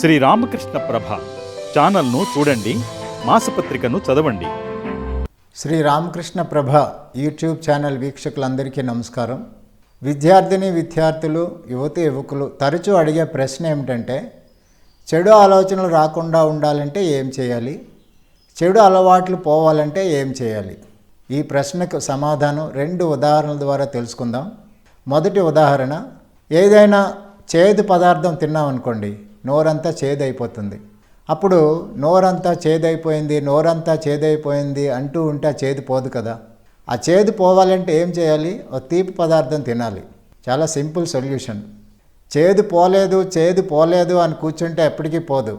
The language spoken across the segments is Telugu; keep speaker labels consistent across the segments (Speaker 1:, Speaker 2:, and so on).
Speaker 1: శ్రీ రామకృష్ణ ప్రభ ఛానల్ను చూడండి మాసపత్రికను చదవండి.
Speaker 2: శ్రీ రామకృష్ణ ప్రభ యూట్యూబ్ ఛానల్ వీక్షకులందరికీ నమస్కారం. విద్యార్థిని విద్యార్థులు యువతి యువకులు తరచూ అడిగే ప్రశ్న ఏమిటంటే చెడు ఆలోచనలు రాకుండా ఉండాలంటే ఏం చేయాలి? చెడు అలవాట్లు పోవాలంటే ఏం చేయాలి? ఈ ప్రశ్నకు సమాధానం రెండు ఉదాహరణల ద్వారా తెలుసుకుందాం. మొదటి ఉదాహరణ ఏదైనా చేదు పదార్థం తిన్నామనుకోండి నోరంతా చేదైపోతుంది. అప్పుడు నోరంతా చేదైపోయింది నోరంతా చేదైపోయింది అంటూ ఉంటే ఆ చేదు పోదు కదా. ఆ చేదు పోవాలంటే ఏం చేయాలి? ఒక తీపి పదార్థం తినాలి. చాలా సింపుల్ సొల్యూషన్. చేదు పోలేదు చేదు పోలేదు అని కూర్చుంటే ఎప్పటికీ పోదు.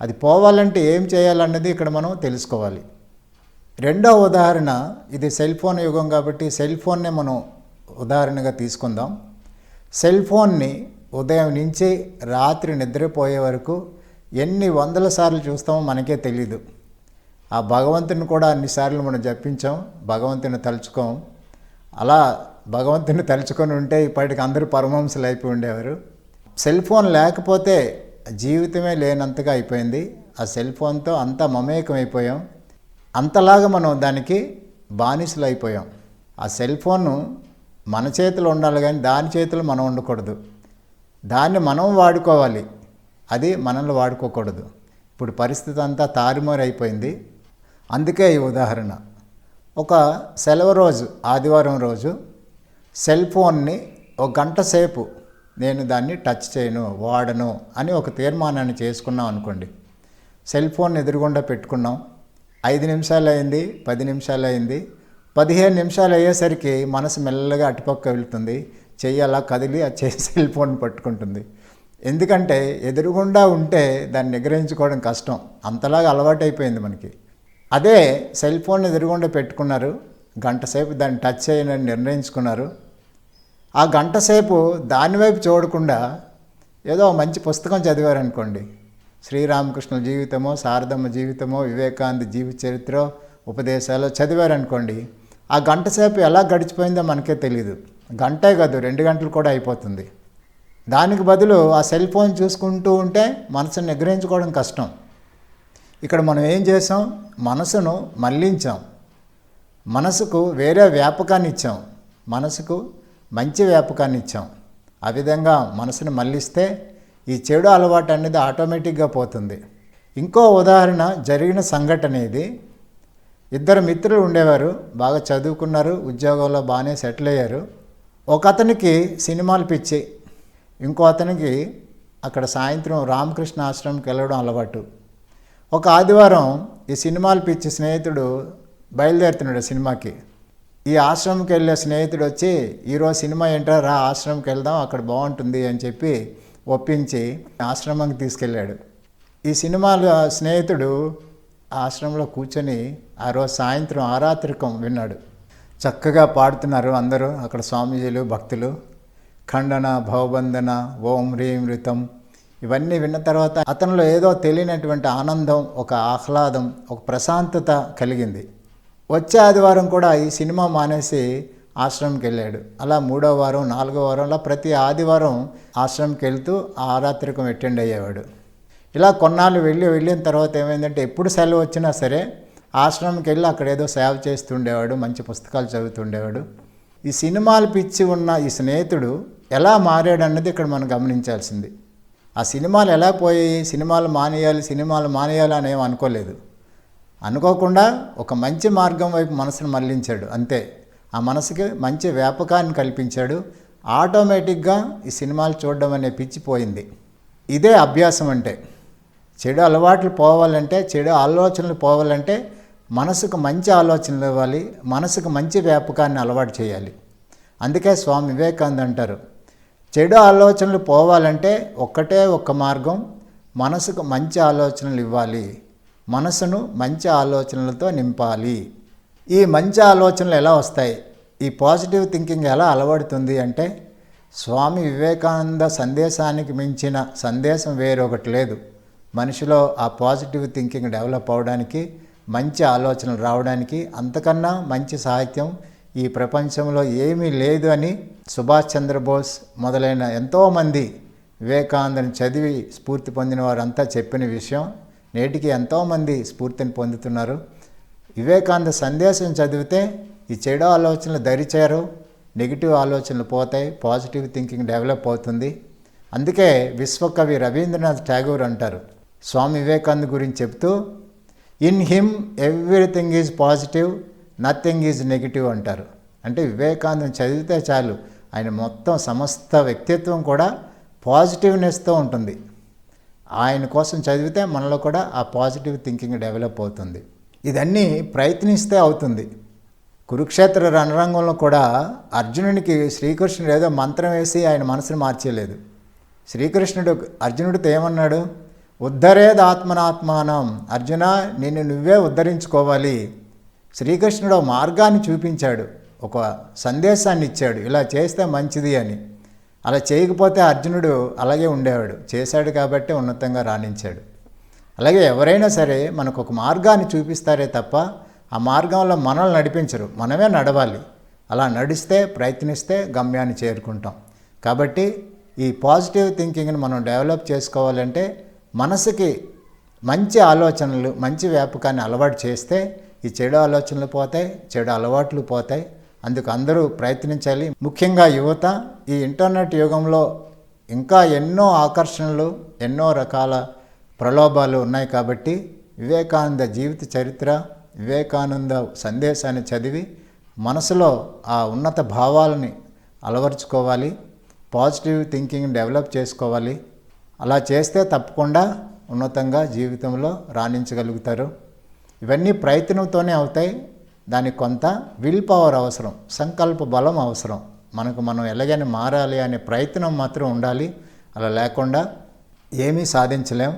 Speaker 2: అది పోవాలంటే ఏం చేయాలన్నది ఇక్కడ మనం తెలుసుకోవాలి. రెండో ఉదాహరణ ఇది సెల్ ఫోన్ యుగం కాబట్టి సెల్ ఫోన్నే మనం ఉదాహరణగా తీసుకుందాం. సెల్ ఫోన్ని ఉదయం నుంచి రాత్రి నిద్రపోయే వరకు ఎన్ని వందల సార్లు చూస్తామో మనకే తెలీదు. ఆ భగవంతుని కూడా అన్నిసార్లు మనం జపించాం భగవంతుని తలుచుకోం. అలా భగవంతుని తలుచుకొని ఉంటే ఇప్పటికి అందరూ పరమహంసలు అయిపోయి ఉండేవారు. సెల్ ఫోన్ లేకపోతే జీవితమే లేనంతగా అయిపోయింది. ఆ సెల్ ఫోన్తో అంతా మమేకం అయిపోయాం. అంతలాగా మనం దానికి బానిసలు అయిపోయాం. ఆ సెల్ ఫోన్ మన చేతిలో ఉండాలి కానీ దాని చేతిలో మనం ఉండకూడదు. దాన్ని మనం వాడుకోవాలి. అది మనల్ని వాడుకోకూడదు. ఇప్పుడు పరిస్థితి అంతా తారుమారు అయిపోయింది. అందుకే ఈ ఉదాహరణ. ఒక సెలవు రోజు ఆదివారం రోజు సెల్ ఫోన్ని ఒక గంట సేపు నేను దాన్ని టచ్ చేయను వాడను అని ఒక తీర్మానాన్ని చేసుకున్నాం అనుకోండి. సెల్ ఫోన్ ఎదురుగుండా పెట్టుకున్నాం. ఐదు నిమిషాలు అయింది పది నిమిషాలు అయింది. పదిహేను నిమిషాలు అయ్యేసరికి మనసు మెల్లగా అటుపక్క వెళ్తుంది. చెయ్యి అలా కదిలి ఆ చేయి సెల్ ఫోన్ పట్టుకుంటుంది. ఎందుకంటే ఎదురుగుండా ఉంటే దాన్ని నిగ్రహించుకోవడం కష్టం. అంతలాగా అలవాటైపోయింది మనకి. అదే సెల్ ఫోన్ ఎదురుగుండా పెట్టుకున్నారు గంటసేపు దాన్ని టచ్ చేయనని నిర్ణయించుకున్నారు. ఆ గంటసేపు దానివైపు చూడకుండా ఏదో మంచి పుస్తకం చదివారనుకోండి. శ్రీరామకృష్ణ జీవితమో శారదమ్మ జీవితమో వివేకానంద జీవిత చరిత్ర ఉపదేశాలు చదివారనుకోండి. ఆ గంటసేపు ఎలా గడిచిపోయిందో మనకే తెలియదు గంటే కాదు రెండు గంటలు కూడా అయిపోతుంది. దానికి బదులు ఆ సెల్ ఫోన్ చూసుకుంటూ ఉంటే మనసును నిగ్రహించుకోవడం కష్టం. ఇక్కడ మనం ఏం చేసాం? మనసును మళ్ళించాం. మనసుకు వేరే వ్యాపకాన్ని ఇచ్చాం. మనసుకు మంచి వ్యాపకాన్ని ఇచ్చాం. ఆ విధంగా మనసును మళ్ళిస్తే ఈ చెడు అలవాటు అనేది ఆటోమేటిక్గా పోతుంది. ఇంకో ఉదాహరణ జరిగిన సంఘటన ఇది. ఇద్దరు మిత్రులు ఉండేవారు బాగా చదువుకున్నారు ఉద్యోగంలో బాగానే సెటిల్ అయ్యారు. ఒక అతనికి సినిమాలు పిచ్చి ఇంకో అతనికి అక్కడ సాయంత్రం రామకృష్ణ ఆశ్రమంకి వెళ్ళడం అలవాటు. ఒక ఆదివారం ఈ సినిమాలు పిచ్చి స్నేహితుడు బయలుదేరుతున్నాడు సినిమాకి. ఈ ఆశ్రమంకి వెళ్ళే స్నేహితుడు వచ్చి ఈరోజు సినిమా ఏంటో రా ఆశ్రమంకి వెళ్దాం అక్కడ బాగుంటుంది అని చెప్పి ఒప్పించి ఆశ్రమంకి తీసుకెళ్ళాడు. ఈ సినిమాలో స్నేహితుడు ఆశ్రమంలో కూర్చొని ఆ రోజు సాయంత్రం ఆరాత్రికం విన్నాడు. చక్కగా పాడుతున్నారు అందరూ. అక్కడ స్వామీజీలు భక్తులు. ఖండన భవబంధన ఓం హ్రీం రితం. ఇవన్నీ విన్న తర్వాత అతనిలో ఏదో తెలియనటువంటి ఆనందం ఒక ఆహ్లాదం ఒక ప్రశాంతత కలిగింది. వచ్చే ఆదివారం కూడా ఈ సినిమా మానేసి ఆశ్రమంకి వెళ్ళాడు. అలా మూడో వారం నాలుగో వారంలో ప్రతి ఆదివారం ఆశ్రమంకి వెళ్తూ ఆ ఆరాత్రికం అటెండ్ అయ్యేవాడు. ఇలా కొన్నాళ్ళు వెళ్ళి వెళ్ళిన తర్వాత ఏమైందంటే ఎప్పుడు సెలవు వచ్చినా సరే ఆశ్రమంకి వెళ్ళి అక్కడ ఏదో సేవ చేస్తుండేవాడు మంచి పుస్తకాలు చదువుతుండేవాడు. ఈ సినిమాలు పిచ్చి ఉన్న ఈ స్నేహితుడు ఎలా మారాడు అన్నది ఇక్కడ మనం గమనించాల్సింది. ఆ సినిమాలు ఎలా పోయాయి సినిమాలు మానేయాలి సినిమాలు మానేయాలి అని ఏం అనుకోలేదు. అనుకోకుండా ఒక మంచి మార్గం వైపు మనసును మళ్ళించాడు అంతే. ఆ మనసుకి మంచి వ్యాపకాన్ని కల్పించాడు. ఆటోమేటిక్గా ఈ సినిమాలు చూడడం అనే పిచ్చి పోయింది. ఇదే అభ్యాసం అంటే. చెడు అలవాట్లు పోవాలంటే చెడు ఆలోచనలు పోవాలంటే మనసుకు మంచి ఆలోచనలు ఇవ్వాలి మనసుకు మంచి వ్యాపకాన్ని అలవాటు చేయాలి. అందుకే స్వామి వివేకానంద అంటారు చెడు ఆలోచనలు పోవాలంటే ఒక్కటే ఒక్క మార్గం మనసుకు మంచి ఆలోచనలు ఇవ్వాలి మనసును మంచి ఆలోచనలతో నింపాలి. ఈ మంచి ఆలోచనలు ఎలా వస్తాయి? ఈ పాజిటివ్ థింకింగ్ ఎలా అలవడుతుంది అంటే స్వామి వివేకానంద సందేశానికి మించిన సందేశం వేరొకటి లేదు. మనిషిలో ఆ పాజిటివ్ థింకింగ్ డెవలప్ అవడానికి మంచి ఆలోచనలు రావడానికి అంతకన్నా మంచి సాహిత్యం ఈ ప్రపంచంలో ఏమీ లేదు అని సుభాష్ చంద్రబోస్ మొదలైన ఎంతోమంది వివేకానందని చదివి స్ఫూర్తి పొందిన వారంతా చెప్పిన విషయం నేటికి ఎంతోమంది స్ఫూర్తిని పొందుతున్నారు. వివేకానంద సందేశం చదివితే ఈ చెడు ఆలోచనలు దరిచేరు నెగిటివ్ ఆలోచనలు పోతాయి పాజిటివ్ థింకింగ్ డెవలప్ అవుతుంది. అందుకే విశ్వకవి రవీంద్రనాథ్ ఠాగూర్ అంటారు. స్వామి వివేకానంద గురించి చెప్తూ in him everything is positive nothing is negative అంటారు. అంటే వివేకానందం చదివితే చాలు ఆయన మొత్తం సమస్త వ్యక్తిత్వం కూడా పాజిటివ్నెస్తో ఉంటుంది. ఆయన కోసం చదివితే మనలో కూడా ఆ పాజిటివ్ థింకింగ్ డెవలప్ అవుతుంది. ఇదన్నీ ప్రయత్నిస్తే అవుతుంది. కురుక్షేత్ర రణరంగంలో కూడా అర్జునునికి శ్రీకృష్ణుడు ఏదో మంత్రం వేసి ఆయన మనసును మార్చేయలేదు. శ్రీకృష్ణుడు అర్జునుడితో ఏమన్నాడు? ఉద్ధరేద్ ఆత్మనాత్మానం. అర్జున నిన్ను నువ్వే ఉద్ధరించుకోవాలి. శ్రీకృష్ణుడు మార్గాన్ని చూపించాడు. ఒక సందేశాన్ని ఇచ్చాడు. ఇలా చేస్తే మంచిది అని. అలా చేయకపోతే అర్జునుడు అలాగే ఉండేవాడు. చేశాడు కాబట్టి ఉన్నతంగా రాణించాడు. అలాగే ఎవరైనా సరే మనకు ఒక మార్గాన్ని చూపిస్తారే తప్ప ఆ మార్గంలో మనల్ని నడిపించరు. మనమే నడవాలి. అలా నడిస్తే ప్రయత్నిస్తే గమ్యాన్ని చేరుకుంటాం. కాబట్టి ఈ పాజిటివ్ థింకింగ్ని మనం డెవలప్ చేసుకోవాలంటే మనసుకి మంచి ఆలోచనలు మంచి వ్యాపకాన్ని అలవాటు చేస్తే ఈ చెడు ఆలోచనలు పోతాయి చెడు అలవాట్లు పోతాయి. అందుకు అందరూ ప్రయత్నించాలి. ముఖ్యంగా యువత ఈ ఇంటర్నెట్ యుగంలో ఇంకా ఎన్నో ఆకర్షణలు ఎన్నో రకాల ప్రలోభాలు ఉన్నాయి కాబట్టి వివేకానంద జీవిత చరిత్ర వివేకానంద సందేశాన్ని చదివి మనసులో ఆ ఉన్నత భావాలని అలవర్చుకోవాలి. పాజిటివ్ థింకింగ్ డెవలప్ చేసుకోవాలి. అలా చేస్తే తప్పకుండా ఉన్నతంగా జీవితంలో రాణించగలుగుతారు. ఇవన్నీ ప్రయత్నంతోనే అవుతాయి. దానికి కొంత విల్ పవర్ అవసరం సంకల్ప బలం అవసరం. మనకు మనం ఎలాగైనా మారాలి అనే ప్రయత్నం మాత్రం ఉండాలి. అలా లేకుండా ఏమీ సాధించలేం.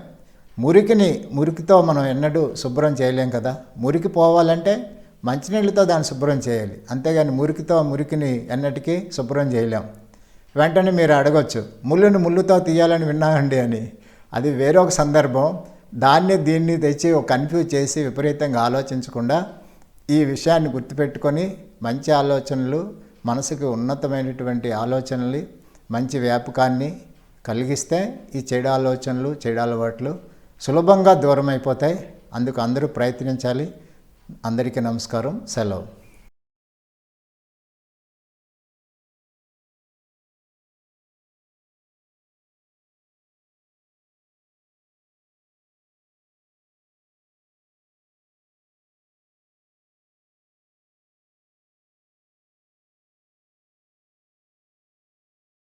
Speaker 2: మురికిని మురికితో మనం ఎన్నడూ శుభ్రం చేయలేం కదా. మురికి పోవాలంటే మంచినీళ్ళతో దాన్ని శుభ్రం చేయాలి. అంతేగాని మురికితో మురికిని ఎన్నటికీ శుభ్రం చేయలేం. వెంటనే మీరు అడగొచ్చు ముళ్ళుని ముళ్ళుతో తీయాలని విన్నానండి అని. అది వేరొక సందర్భం. దాన్ని దీన్ని తెచ్చి ఒక కన్ఫ్యూజ్ చేసి విపరీతంగా ఆలోచించకుండా ఈ విషయాన్ని గుర్తుపెట్టుకొని మంచి ఆలోచనలు మనసుకు ఉన్నతమైనటువంటి ఆలోచనలు మంచి వ్యాపకాన్ని కలిగిస్తే ఈ చెడు ఆలోచనలు చెడు అలవాట్లు సులభంగా దూరం అయిపోతాయి అందుకు అందరూ ప్రయత్నించాలి. అందరికీ నమస్కారం. సెలవు.